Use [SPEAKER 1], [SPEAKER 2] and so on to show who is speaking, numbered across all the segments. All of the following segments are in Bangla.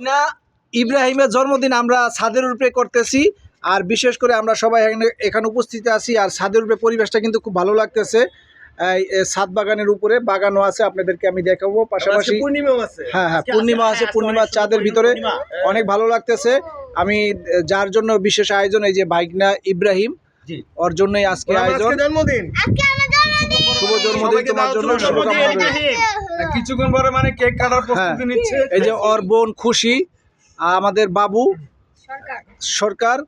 [SPEAKER 1] না? ইব্রাহিমের জন্মদিন আমরা ছাদের উপরে করতেছি আর বিশেষ করে আমরা সবাই এখানে এখানে উপস্থিত আছি আর ছাদের উপরে পরিবেশটা কিন্তু খুব ভালো লাগতেছে। ছাদ বাগানের উপরে বাগানও আছে আপনাদেরকে আমি দেখাবো। পাশাপাশি
[SPEAKER 2] পূর্ণিমাও আছে।
[SPEAKER 1] হ্যাঁ হ্যাঁ পূর্ণিমা আছে পূর্ণিমার চাঁদের ভিতরে অনেক ভালো লাগতেছে। আমি যার জন্য বিশেষ আয়োজন এই যে বাইকনা ইব্রাহিম ওর জন্যই আজকে আয়োজন।
[SPEAKER 2] জন্মদিন।
[SPEAKER 1] শুভ জন্মদিন তোমার জন্য শুভকামনা
[SPEAKER 2] কিছুক্ষণ পরে মানে কেক কাটার প্রস্তুতি নিচ্ছে।
[SPEAKER 1] এই যে ওর বোন খুশি আমাদের বাবু সরকার।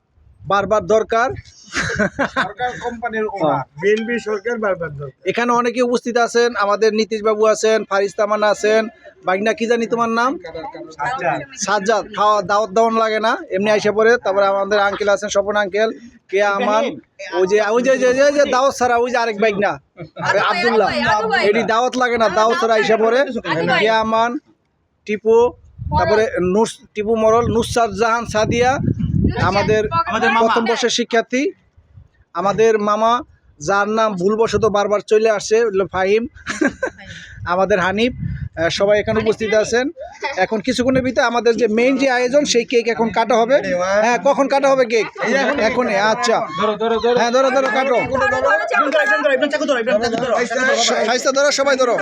[SPEAKER 1] বারবার দরকার।
[SPEAKER 2] সরকার বারবার দরকার।
[SPEAKER 1] এখানে অনেকে উপস্থিত আছেন আমাদের নীতিশ বাবু আছেন ফারিস তামান্না আছেন বাগনা কি জানি তোমার নাম? সাজ্জাদ। খাওয়া দাওয়াত দাওয়ান লাগে না এমনি আইসা পরে তারপরে আমাদের আঙ্কেল আছেন স্বপন আঙ্কেল কে আমান ওই যে ওই যে যে যে- যে দাওয়াত ছাড়া ওই যে আরেক বাইক না আবদুল্লাহ। এটি দাওয়াত লাগে না দাওয়াত কে আমান টিপু তারপরে নুস টিপু মরল নুসরাত জাহান সাদিয়া আমাদের। প্রথম বর্ষের শিক্ষার্থী আমাদের মামা যার নাম ভুলবশত বারবার চলে আসছে ফাহিম। আমাদের হানিফ। সবাই এখানে উপস্থিত আছেন। এখন কিছুক্ষণের ভিতরে আমাদের যে মেইন যে আয়োজন, সেই কেক এখন কাটা হবে। হ্যাঁ কখন কাটা হবে কেক এখনই আচ্ছা। হ্যাঁ ধরো ধরো, কাটো। ফাইসটা ধরো, সবাই ধরো।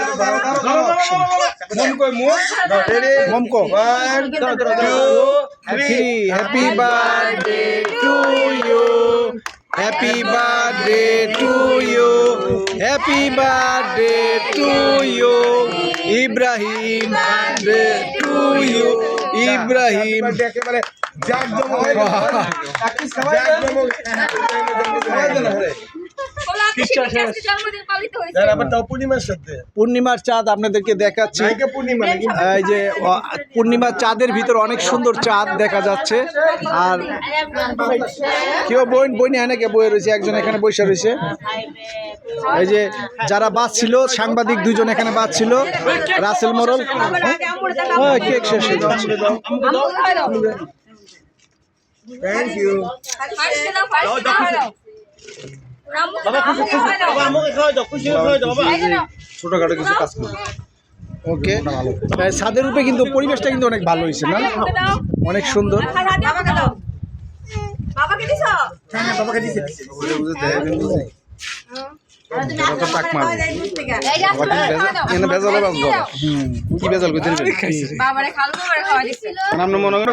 [SPEAKER 1] মমকো। Happy birthday to you happy birthday to you happy birthday to you Ibrahim birthday to you Ibrahim
[SPEAKER 2] একেবারে জাঁকজমক হয়ে গেল। পূর্ণিমার
[SPEAKER 1] চাঁদ আপনাদেরকে দেখাচ্ছি। এই যে পূর্ণিমার চাঁদের ভিতর অনেক সুন্দর চাঁদ দেখা যাচ্ছে। আর কেউ বই বই নিয়ে নাকি? বই রয়েছে একজন এখানে বসে রয়েছে। এই যে যারা বাদ ছিল সাংবাদিক দুজন এখানে বাদ ছিল রাসেল মোরল। হ্যাঁ কেক শেষ হয়ে যাচ্ছে। ছোটখাটো কিছু কাজ করবে ওকে। ছাদের উপরে কিন্তু পরিবেশটা কিন্তু অনেক ভালো হয়েছে না? অনেক সুন্দর।
[SPEAKER 3] বাবাকে দিছ?
[SPEAKER 2] বাবাকে দিছে।
[SPEAKER 1] কি বেজাল করতে মনে করো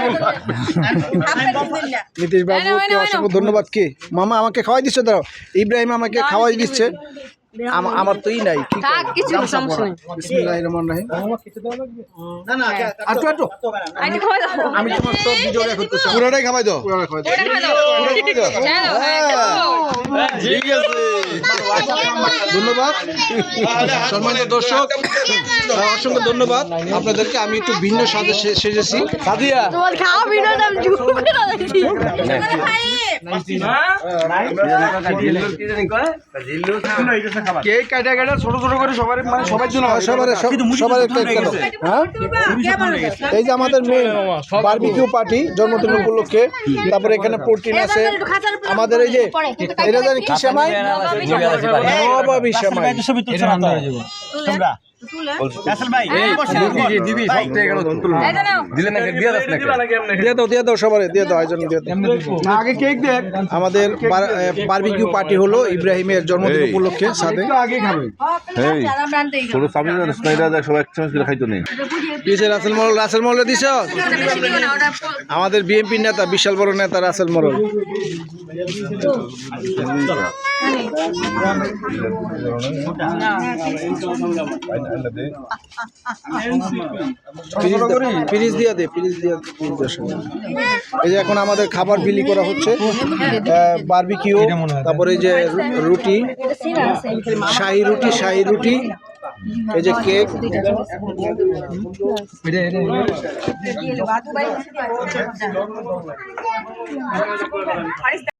[SPEAKER 1] নীতিশ বাবুকে অসংখ্য ধন্যবাদ কি? মামা আমাকে খাওয়াই দিচ্ছে দাঁড়াও। ইব্রাহিম আমাকে খাওয়াই দিচ্ছে। আমার তো ই নাই
[SPEAKER 3] দাও
[SPEAKER 1] আমি তোমার সব পুরোটাই খাওয়াই দাও।
[SPEAKER 3] হ্যাঁ হ্যাঁ।
[SPEAKER 1] ঠিক আছে। ধন্যবাদ। সম্মানিত দর্শক অসংখ্য ধন্যবাদ আপনাদেরকে। আমি একটু ভিন্ন সাজে সেজেছি। সাদিয়া কাটা কাটা ছোট ছোট করে মানে সবার জন্য সবার সবার এই যে আমাদের মেন বারবিকিউ পার্টি জন্মদিন উপলক্ষে তারপরে এখানে প্রোটিন আছে আমাদের এই যে এটা জানি কি সেমাই সেমাই আমাদের বারবিকিউ পার্টি হলো ইব্রাহিমের জন্মদিন উপলক্ষে সাথে। রাসেল মরল রাসেল মরল দিছ? আমাদের বিএনপি নেতা বিশাল বড় নেতা রাসেল মরল এই যে এখন আমাদের খাবার বিলি করা হচ্ছে বারবিকিউ তারপরে যে রুটি, শাহি রুটি শাহি রুটি, এই যে কেক